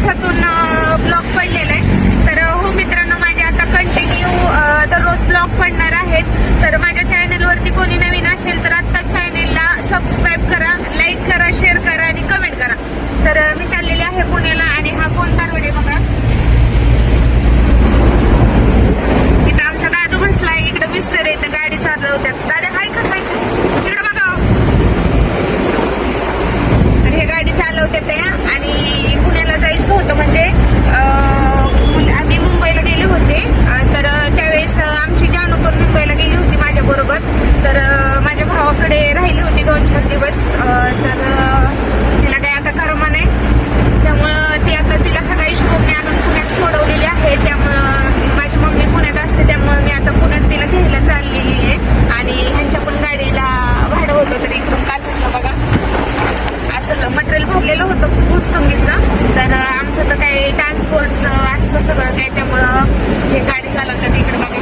sa tulad सगळं काही त्यामुळं हे गाडी चालवतात इकडे बघा.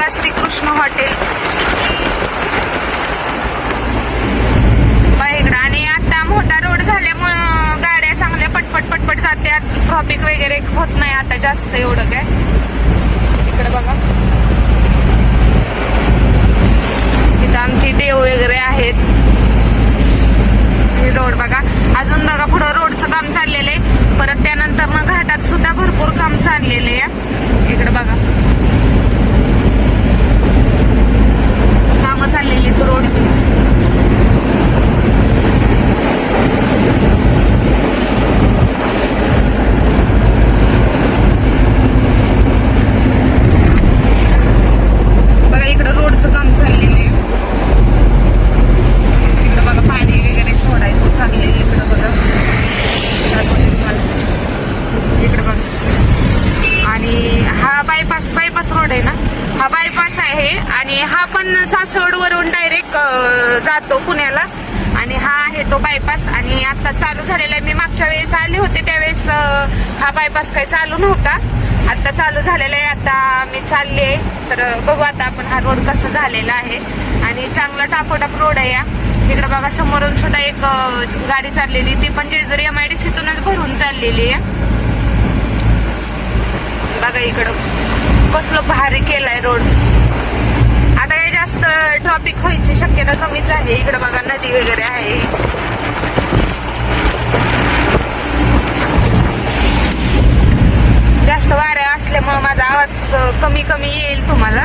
बघा श्रीकृष्ण हॉटेल. इकडं. आणि आता मोठा रोड झाल्यामुळं गाड्या चांगल्या पटपट पटपट जात्यात ट्रॉफिक वगैरे होत नाही आता जास्त एवढं काय. इकडं बघा. सासवड वरून डायरेक्ट जातो पुण्याला. आणि हा आहे तो बायपास आणि आता चालू झालेला आहे. मी मागच्या वेळेस आले होते त्यावेळेस हा बायपास काही चालू नव्हता. आता चालू झालेला आहे. आता मी चालले तर बघू आता आपण हा रोड कसं झालेला आहे. आणि चांगला टापोटाप रोड आहे या इकडे बघा समोरून सुद्धा एक गाडी चाललेली. ती पण जेजुरी एम आय डी सीतूनच भरून चाललेली आहे. बघा इकडं कसलं भारी केलाय रोड ट्रॉफिक व्हायची शक्यता कमीच आहे. इकडे बघा नदी वगैरे आहे. जास्त वाऱ्या असल्यामुळं माझा आवाज कमी कमी येईल तुम्हाला.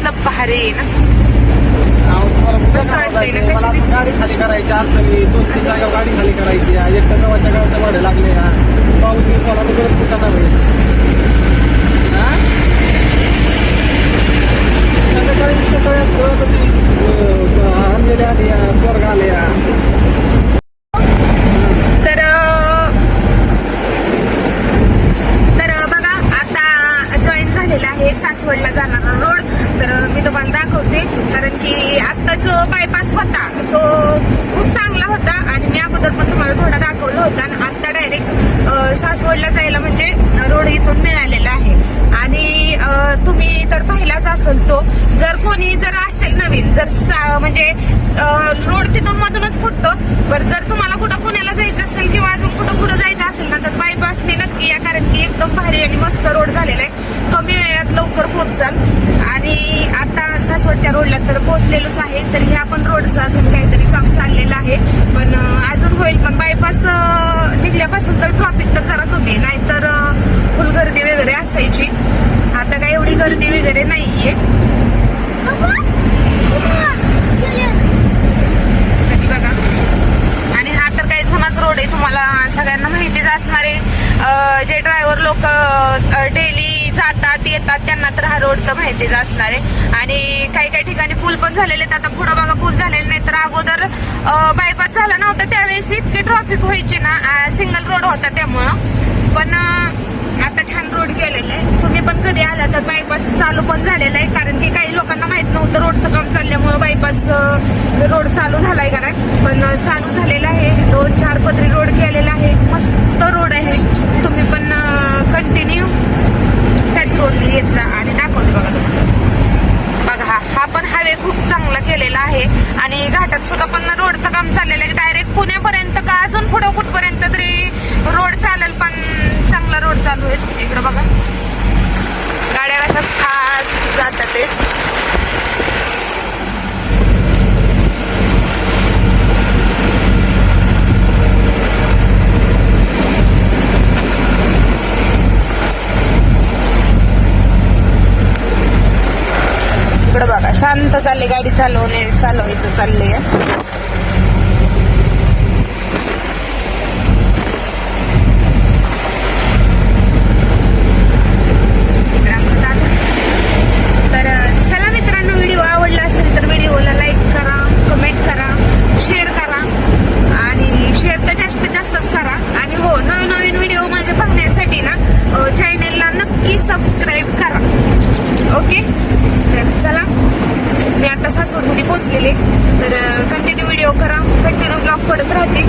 कसलं भारी आहे ना? गाडी खाली करायची अडचणी दोन तीन जागा गाडी खाली करायची. एक तर गावाच्या गावाचं भाडं लागले पाऊस दिवसाला वगैरे कुठं नव्हे? संध्याकाळी सकाळी असतं कधी अं, आणलेले आले पोरगा आले हा. तर तर बघा आता जॉईन झालेला आहे सासवडला जाणारा रोड तर मी तुम्हाला दाखवते कारण की आता जो बायपास होता. तो खूप चांगला होता आणि मी अगोदर पण तुम्हाला थोडा दाखवलं होता. आणि आता डायरेक्ट सासवडला जायला म्हणजे रोड इथून मिळालेला आहे. आणि तुम्ही तर पाहिलाच असेल तो. जर कोणी जर असेल नवीन जर म्हणजे रोड तिथून मधूनच फुटतो. बरं जर तुम्हाला कुठं पुण्याला जायचं असेल किंवा अजून कुठं कुठं जायचं असेल ना तर बायपासने नक्की या. कारण की एकदम भारी आणि मस्त रोड झालेला आहे. कमी वेळात लवकर पोहोचाल. आणि आता सासवडच्या रोडला तर पोहोचलेलोच आहे. तर ह्या पण रोडचं अजून काहीतरी काम चाललेलं आहे. पण अजून होईल पण बायपास निघल्यापासून तर ट्रॉफिक तर जरा कमी आहे. नाहीतर फुल गर्दी वगैरे असायची. आता काय एवढी गर्दी वगैरे नाहीये. बघा. आणि हा तर काही जुनाच रोड आहे. तुम्हाला सगळ्यांना माहितीच असणार आहे. जे ड्रायव्हर लोक डेली जातात येतात त्यांना तर हा रोड तर माहितीच असणार आहे. आणि काही काही ठिकाणी पूल पण झालेले आहेत. आता पुढं बघा पूल झालेले नाही तर अगोदर बायपास झाला नव्हता. त्यावेळेस इतके ट्रॉफिक व्हायचे ना सिंगल रोड होता त्यामुळं. पण आता छान रोड गेलेला आहे तुम्ही पण कधी आला तर बायपास चालू पण झालेला आहे. कारण की काही लोकांना माहीत नव्हतं रोडचं काम चालल्यामुळं बायपास रोड चालू झालाय का नाही. पण चालू झालेला आहे. दोन चार पदरी रोड केलेला आहे मस्त रोड आहे. कंटिन्यू त्याच रोडने येत जा आणि दाखवते बघा तुम्हाला. बघा हा हा पण हायवे खूप चांगला केलेला आहे. आणि घाटात सुद्धा पण रोडचं काम चाललेलं आहे. डायरेक्ट पुण्यापर्यंत का? अजून पुढं कुठपर्यंत तरी रोड चालेल पण चांगला रोड चालू आहे. इकडं बघा. गाड्या कशा खास जात ते इकडं बघा शांत चालले गाडी चालवले चालवायचं चाललंय. पडत राहते